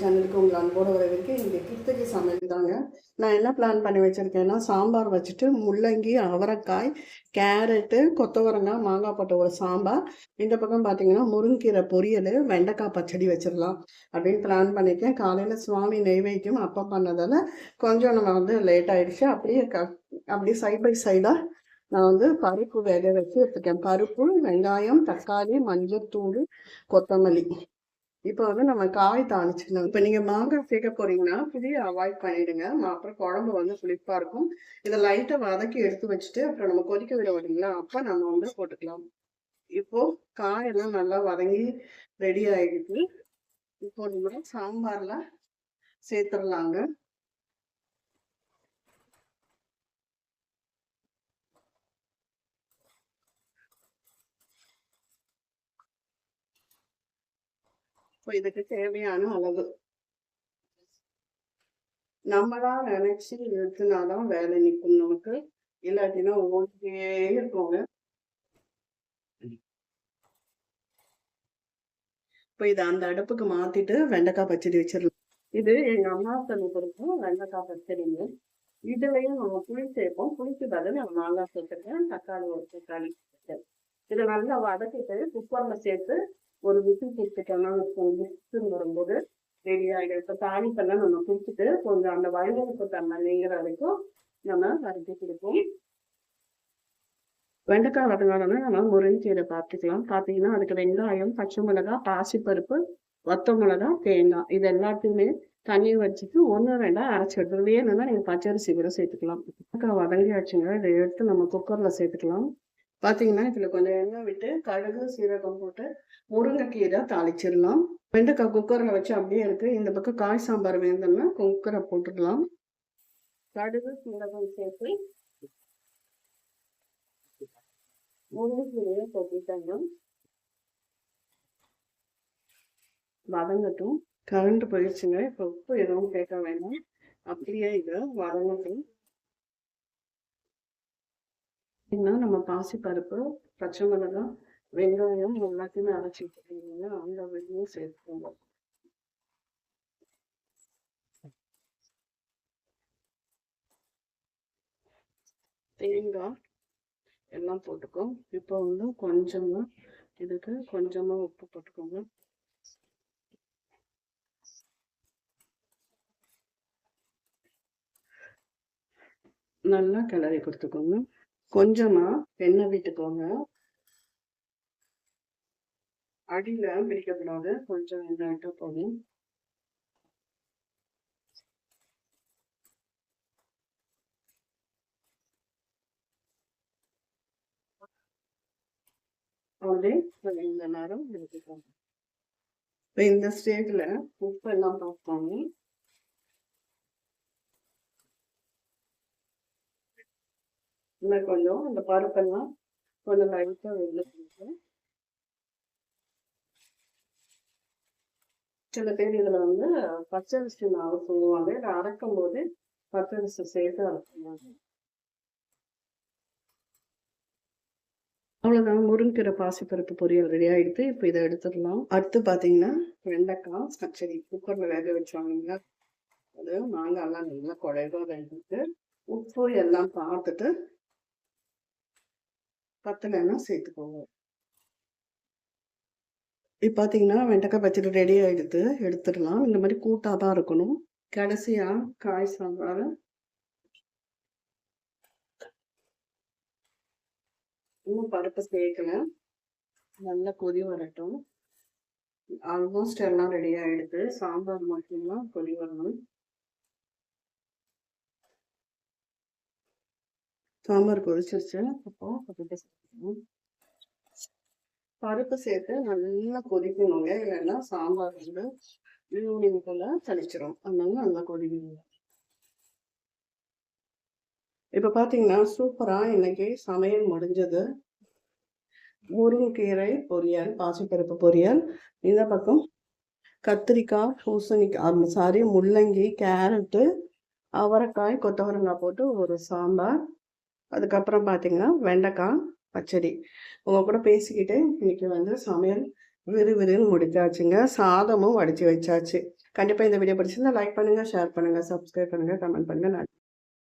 சேனலுக்கு உங்களை அன்போடு வரவேற்க இங்கே கிருத்திகை சமையல் தாங்க. நான் என்ன பிளான் பண்ணி வச்சுருக்கேன்னா சாம்பார் வச்சுட்டு முள்ளங்கி அவரைக்காய் கேரட்டு கொத்தவரங்காய் மாங்காய் போட்ட ஒரு சாம்பார். இந்த பக்கம் பார்த்தீங்கன்னா முருங்கீரை பொரியல் வெண்டைக்காய் பச்சடி வச்சிடலாம் அப்படின்னு பிளான் பண்ணியிருக்கேன் காலையில் சுவாமி நெய்வேத்தியம் அப்போ பண்ணதால் கொஞ்சம் நம்ம வந்து லேட் ஆகிடுச்சு அப்படியே க அப்படியே சைட் பை சைடாக நான் வந்து பருப்பு வேக வச்சு எடுத்துக்கேன் பருப்பு வெங்காயம் தக்காளி மஞ்சள் தூள் கொத்தமல்லி. இப்போ வந்து நம்ம காய் தாளிச்சிடணும் இப்போ நீங்கள் மாங்காய் சேர்க்க போறீங்கன்னா புளியை அவாய்ட் பண்ணிவிடுங்க அப்புறம் குழம்பு வந்து புளிப்பாக இருக்கும். இதை லைட்டாக வதக்கி எடுத்து வச்சுட்டு அப்புறம் நம்ம கொதிக்க விட விடுங்களா அப்போ நம்ம வந்து போட்டுக்கலாம். இப்போ காயெல்லாம் நல்லா வதங்கி ரெடி ஆகிடுது இப்போ நம்ம சாம்பாரில் சேர்த்துடலாங்க. இப்போ இதுக்கு தேவையான அளவு. நம்மளா நினைச்சு இழுத்துனாதான் வேலை நிற்கும் நமக்கு. இல்லாட்டினா ஓடிட்டே இருக்கோங்க இப்போ இதை அந்த அடுப்புக்கு மாத்திட்டு வெண்டைக்காய் பச்சடி வச்சிடலாம். இது எங்க அம்மா சொல்லி கொடுக்கும் வெண்டைக்காய் பச்சடிங்க. இதுலயும் நம்ம புளி சேர்ப்போம். புளிக்கு பதில் நம்ம மாங்காய் சேர்த்துருக்கேன் தக்காளி ஒரு தக்காளி இதை நல்லா வதக்கிட்டு குக்கர்ல சேர்த்து ஒரு விசில் கொடுத்துட்டோம்னா விசில் வரும்போது ரெடி ஆகிடும் இப்போ தாளிப்பெல்லாம் நம்ம குடிச்சிட்டு கொஞ்சம் அந்த வயலுக்கு தன்மை நீங்கிற வரைக்கும் நம்ம வதக்கி கொடுப்போம். வெண்டைக்காய் வதங்கணும்னா நம்ம முருங்கீரை பார்த்துக்கலாம். பார்த்தீங்கன்னா அதுக்கு வெங்காயம் பச்சை மிளகா பாசிப்பருப்பு வத்த மிளகா தேங்காய். இது எல்லாத்தையுமே தண்ணி வச்சுட்டு ஒன்று ரெண்டாக அரைச்சி எடுத்துக்கலாம். வேணும்னா நீங்கள் பச்சரிசி கூட சேர்த்துக்கலாம். வெண்டைக்காய் வதங்கியாச்சுங்க இதை எடுத்து நம்ம குக்கரில் சேர்த்துக்கலாம். பார்த்தீங்கன்னா இதில் கொஞ்சம் எண்ணெய் விட்டு கடுகு சீரகம் போட்டு முருங்கைக்கீரை தாளிச்சிடலாம். வெண்டைக்காய் குக்கரில் வச்சு அப்படியே இருக்குது இந்த பக்கம் காய் சாம்பார் வேணும்னா குக்கரை போட்டுடலாம் கடுகு சீரகம் சேர்த்து முருங்கைக்கீரையை கொட்டிட்டாங்க. வதங்கட்டும். கரண்ட் போயிடுச்சுங்க. இப்போ உப்பு எதுவும் கேட்க வேண்டாம் அப்படியே இதை வதங்கட்டும். அப்படின்னா நம்ம பாசிப்பருப்பு பச்சை மிளகா வெங்காயம் எல்லாத்தையுமே அரைச்சி வச்சுருக்கீங்க அந்த வெள்ளையும் சேர்த்துக்கோங்க. தேங்காய் எல்லாம் போட்டுக்கோ. இப்போ வந்து கொஞ்சமா இதுக்கு கொஞ்சமா உப்பு போட்டுக்கோங்க. நல்லா கிளறி கொடுத்துக்கோங்க. கொஞ்சமா எண்ணெய் விட்டுக்கோங்க. அடியில பிடிக்கக்கூடாது கொஞ்சம் எண்ணெய் விட்டா போதும். அப்படியே இந்த நேரம் எடுத்துக்கோங்க. இப்போ இந்த ஸ்டேஜ்ல உப்பு எல்லாம் பார்ப்பாங்க இன்னும் கொஞ்சம் இந்த பருப்பெல்லாம் கொஞ்சம் லைட்டாக வெளில சில பேர் இதுல வந்து பச்சரிசி மாவு சொல்லுவாங்க. இதை அரைக்கும் போது பச்சரிசி சேர்த்து அரைச்சுவாங்க அவ்வளோதான் முருங்கீரை பாசிப்பருப்பு பொரியல் ரெடி ஆகிடுது இப்போ இதை எடுத்துடலாம். அடுத்து பார்த்தீங்கன்னா வெண்டைக்காய் பச்சடி குக்கரில் வேக வச்சாங்க அது மாங்காய்லாம் நல்லா குழைவா வேண்டிட்டு உப்பு எல்லாம் பார்த்துட்டு பத்தலைன்னா சேர்த்துக்கோங்க. இப்போ பார்த்தீங்கன்னா வெண்டைக்காய் பச்சடி ரெடி ஆகிடுது எடுத்துடலாம். இந்த மாதிரி கூட்டாக தான் இருக்கணும். கடைசியாக காய் சாம்பார். இன்னும் பருப்பு சேர்க்கல. நல்லா கொதி வரட்டும். ஆல்மோஸ்ட் எல்லாம் ரெடி ஆகிடுது சாம்பார் மட்டும்தான் கொதி வரணும். சாம்பார் கொதிச்சிருச்சு அப்போ பருப்பு சேர்த்து நல்லா கொதிக்கணுங்க. இல்லைன்னா சாம்பார் வந்து ஈவினிங் போல தளிச்சிரும் அதனால நல்லா கொதிக்கணும் இப்ப பாத்தீங்கன்னா சூப்பரா இன்னைக்கு சமையல் முடிஞ்சது. முருங்கைக்கீரை பொரியல் பாசிப்பருப்பு பொரியல். இந்த பக்கம் கத்திரிக்காய் பூசணிக்காய் சாரி முள்ளங்கி கேரட்டு அவரைக்காய் கொத்தவரங்காய் போட்டு ஒரு சாம்பார். அதுக்கப்புறம் பார்த்தீங்கன்னா வெண்டைக்காய் பச்சடி. உங்கள் கூட பேசிக்கிட்டு இன்றைக்கி வந்து சமையல் விறுவிறுன்னு முடிச்சாச்சுங்க சாதமும் வடித்து வச்சாச்சு. கண்டிப்பாக இந்த வீடியோ பிடிச்சிருந்தா லைக் பண்ணுங்கள் ஷேர் பண்ணுங்கள் சப்ஸ்கிரைப் பண்ணுங்கள் கமெண்ட் பண்ணுங்கள்